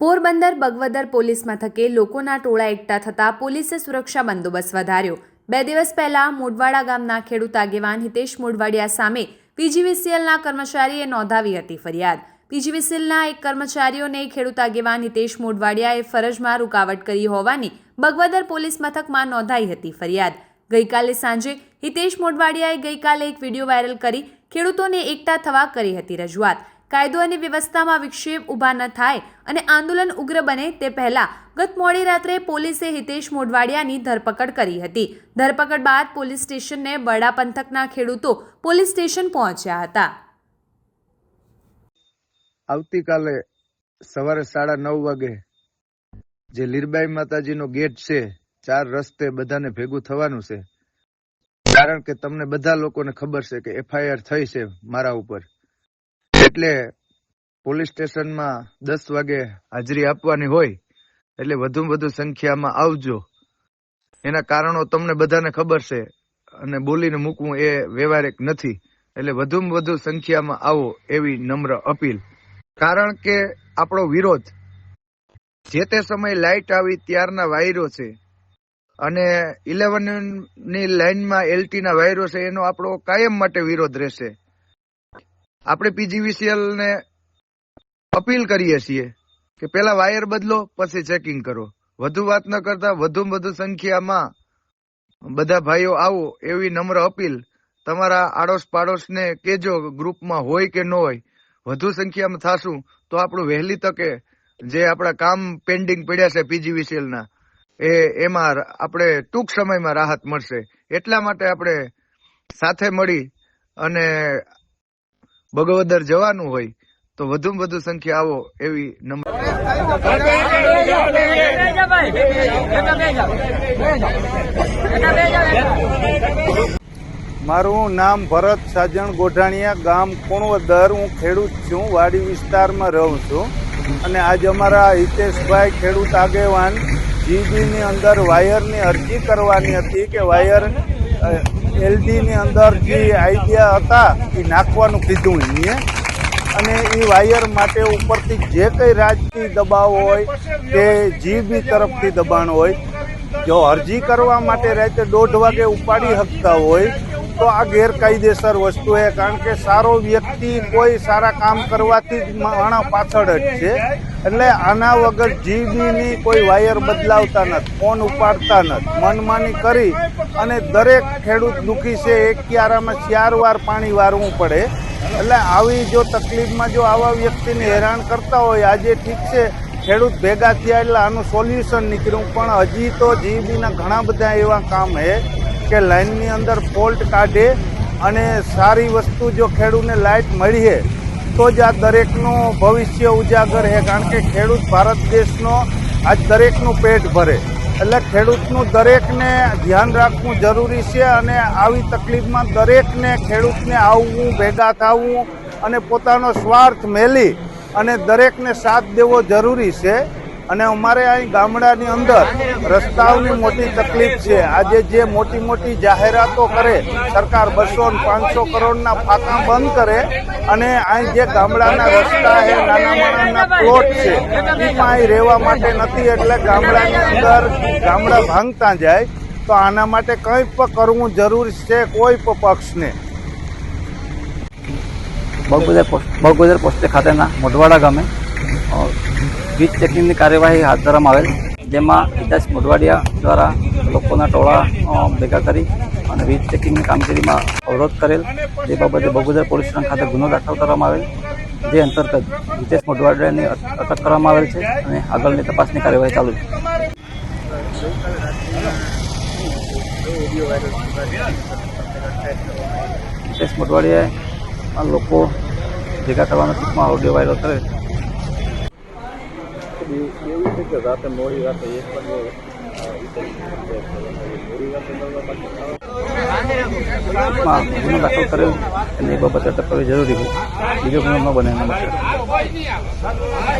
Porbandar Bagvadar police મથકે લોકોના ટોળા એકઠા થતાં પોલીસે સુરક્ષા બંદોબસ્ત વધાર્યો. બે દિવસ પહેલા મોડવાડા ગામના ખેડૂત આગેવાન હિતેશ મોડવાડિયા સામે પીજીવીસીએલના કર્મચારીએ નોંધાવી હતી ફરિયાદ. પીજીવીસીએલના એક કર્મચારીઓને ખેડૂત આગેવાન હિતેશ મોડવાડિયાએ ફરજમાં રૂકાવટ કરી હોવાની બગવદર પોલીસ મથકમાં નોંધાઈ હતી ફરિયાદ. ગઈકાલે સાંજે હિતેશ મોડવાડિયાએ ગઈકાલે એક વીડિયો વાયરલ કરી ખેડૂતોને એકઠા થવા કરી હતી રજૂઆત. કાયદો અને વ્યવસ્થામાં વિક્ષેપ ઊભા ન થાય અને આંદોલન ઉગ્ર બને તે પહેલા ગત મોડી રાત્રે પોલીસે હિતેશ મોઢવાડિયાની ધરપકડ કરી હતી. ધરપકડ બાદ પોલીસ સ્ટેશનને બરડા પંથકના ખેડૂતો પોલીસ સ્ટેશન પહોંચ્યા હતા. આવતીકાલે સવારે સાડા નવ વાગે જે લીરબાઈ માતાજીનો ગેટ છે, ચાર રસ્તે બધાને ભેગું થવાનું છે. કારણ કે તમને બધા લોકોને ખબર છે કે એફઆઈઆર થઈ છે મારા ઉપર. એટલે પોલીસ સ્ટેશનમાં દસ વાગે હાજરી આપવાની હોય, એટલે વધુ વધુ સંખ્યામાં આવજો. એના કારણો તમને બધાને ખબર છે અને બોલીને મૂકવું એ વ્યવહારિક નથી. એટલે વધુ વધુ સંખ્યામાં આવો એવી નમ્ર અપીલ. કારણ કે આપણો વિરોધ જે તે સમયે લાઇટ આવી ત્યારના વાયરો છે અને ઇલેવનની લાઈનમાં એલટી ના વાયરો છે, એનો આપણો કાયમ માટે વિરોધ રહેશે. આપણે પીજીવીસીએલ ને અપીલ કરીએ છીએ કે પેલા વાયર બદલો, પછી ચેકિંગ કરો. વધુ વાત ન કરતા વધુ વધુ સંખ્યામાં બધા ભાઈઓ આવો એવી નમ્ર અપીલ. તમારા આડોશ પાડોશને કેજો ગ્રુપમાં હોય કે ન હોય. વધુ સંખ્યામાં થાશું તો આપણું વહેલી તકે જે આપણા કામ પેન્ડિંગ પડ્યા છે પીજીવીસીએલ ના, એ એમાં આપણે ટૂંક સમયમાં રાહત મળશે. એટલા માટે આપણે સાથે મળી અને બગવદર જવાનું હોય, તો વધુમાં વધુ સંખ્યા આવો એવી નંબર મારું નામ ભરત સાજણ ગોઢાણીયા, ગામ કુણવદર. હું ખેડૂત છું, વાડી વિસ્તારમાં રહું છું. અને આજ અમારા હિતેશભાઈ ખેડૂત આગેવાન, જીબીની અંદર વાયરની અરજી કરવાની હતી કે વાયર એલડીની અંદર જે આઈડિયા હતા, એ નાખવાનું કીધું એમણે. અને એ વાયર માટે ઉપરથી જે કંઈ રાજકીય દબાવ હોય, કે જીબી તરફથી દબાણ હોય, જો અરજી કરવા માટે રાતે દોઢ વાગે ઉપાડી શકતા હોય તો આ ગેરકાયદેસર વસ્તુ છે, કારણ કે સારો વ્યક્તિ કોઈ સારા કામ કરવાથી જ માણસ પાછળ જ છે. એટલે આના વગર જીબીની કોઈ વાયર બદલાવતા નથી, ફોન ઉપાડતા નથી. મનમાની કરી અને દરેક ખેડૂત દુઃખી છે, એક ક્યારામાં ચાર વાર પાણી વારવું પડે. એટલે આવી જો તકલીફમાં જો આવા વ્યક્તિને હેરાન કરતા હોય, આજે ઠીક છે, ખેડૂત ભેગા થયા એટલે આનું સોલ્યુશન નીકળ્યું, પણ હજી તો જીબીના ઘણા બધા એવા કામ છે. કે લાઇનની અંદર ફોલ્ટ કાઢે અને સારી વસ્તુ જો ખેડૂતને લાઇટ મળીએ તો જ આ દરેકનું ભવિષ્ય ઉજાગર છે કારણ કે ખેડૂત ભારત દેશનો આજ દરેકનું પેટ ભરે. એટલે ખેડૂતનું દરેકને ધ્યાન રાખવું જરૂરી છે અને આવી તકલીફમાં દરેકને ખેડૂતને આવવું, ભેગા થવું અને પોતાનો સ્વાર્થ મેલી અને દરેકને સાથ દેવો જરૂરી છે. અને અમારે અહીં ગામડાની અંદર રસ્તાઓની મોટી તકલીફ છે. આજે જે મોટી મોટી જાહેરાતો કરે, સરકાર બસો પાંચસો કરોડના ફાંકા બંધ કરે અને અહીં જે ગામડાના રસ્તા છે, નાના માણાના પ્લોટ છે, એમાં અહીં રહેવા માટે નથી એટલે ગામડાની અંદર ગામડા ભાંગતા જાય. તો આના માટે કંઈ પણ કરવું જરૂરી છે કોઈ પણ પક્ષને? બગોદર બગોદર પોસ્ટ ખાતેના મોઢવાડા ગામે વીજ ચેકિંગની કાર્યવાહી હાથ ધરવામાં આવેલ, જેમાં હિતાશ મોઢવાડિયા દ્વારા લોકોના ટોળા ભેગા કરી અને વીજ ચેકિંગની કામગીરીમાં અવરોધ કરેલ. તે બાબતે બગોદર પોલીસ સ્ટેશન ખાતે ગુનો દાખલ કરવામાં આવેલ, જે અંતર્ગત હિતેશ મોઢવાડિયાની અટક કરવામાં આવેલ છે અને આગળની તપાસની કાર્યવાહી ચાલુ છે. હિતેશ મોઢવાડિયાએ લોકો ભેગા કરવાના ટૂંકમાં ઓડિયો વાયરલ કરે પણ ગુનો દાખલ કરેલ અને એ બાબતે અટક જરૂરી હોય બીજો ગુનો ન બને એના